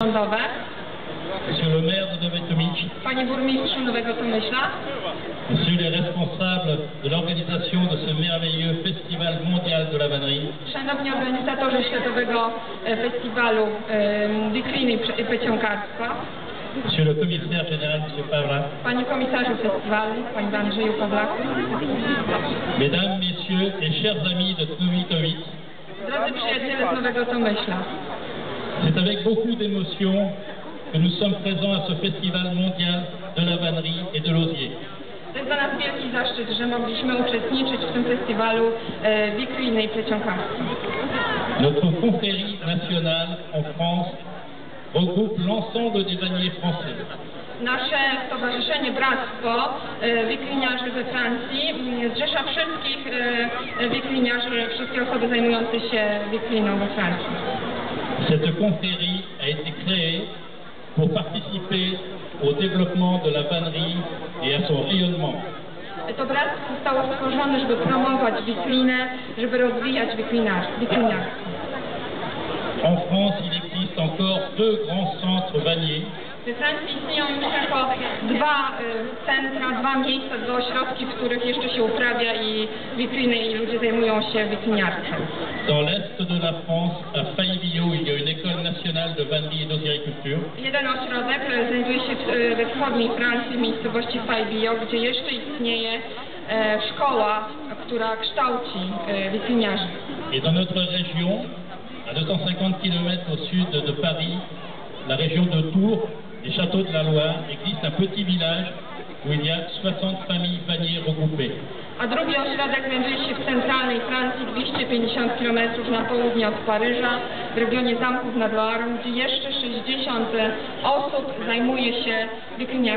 Monsieur le maire de Novetomich, Panie burmistrzu Nowego Tomyśla, Monsieur les responsables de l'organisation de ce merveilleux festival mondial de la vannerie, szanowni organizatorzy Światowego e, Festiwalu e, Wikliny i Plecionkarstwa, Monsieur le commissaire général, Monsieur Pavla, Panie komisarzu festiwalu, Panie Andrzeju Pawlaku, Mesdames, Messieurs et chers amis de Novitovic, drodzy przyjaciele z Nowego Tomyśla. C'est avec beaucoup d'émotion que nous sommes présents à ce festival mondial de la vannerie et de l'osier. To jest dla nas wielki zaszczyt, że mogliśmy uczestniczyć w tym festiwalu e, i plecionkarstwa. Notre confrérie nationale en France regroupe l'ensemble des vanniers français. Nasze stowarzyszenie Bractwo e, Wikliniarzy we Francji m, zrzesza wszystkich e, wikliniarzy, wszystkie osoby zajmujące się wikliną we Francji. Cette confrérie a été créée pour participer au développement de la vannerie et à son rayonnement. To bractwo zostało stworzone, żeby promować wiklinę, żeby rozwijać wiklinarstwo. wiklinarstwo. En France, il existe encore deux grands centres tylko dwa e, centra, dwa miejsca, dwa ośrodki, w których jeszcze się uprawia i wikliny i ludzie zajmują się wikliniarstwem. Dans l'est de la France, à Faye-Villot, il y a une école nationale de vannerie et d'osériculture. Jeden ośrodek e, znajduje się w, e, we wschodniej Francji, w miejscowości Fajbio, gdzie jeszcze istnieje e, szkoła, która kształci e, wikliniarzy. Et dans notre région, à 250 km au sud de Paris, la région de Tours, les châteaux de la Loire, existe un petit village où il y a 60 familles vanniers regroupées. A drugi ośrodek znajduje się w centralnej Francji, 250 km na południe od Paryża, w regionie Zamków nad Loarą, gdzie jeszcze 60 osób zajmuje się wikliniarstwem.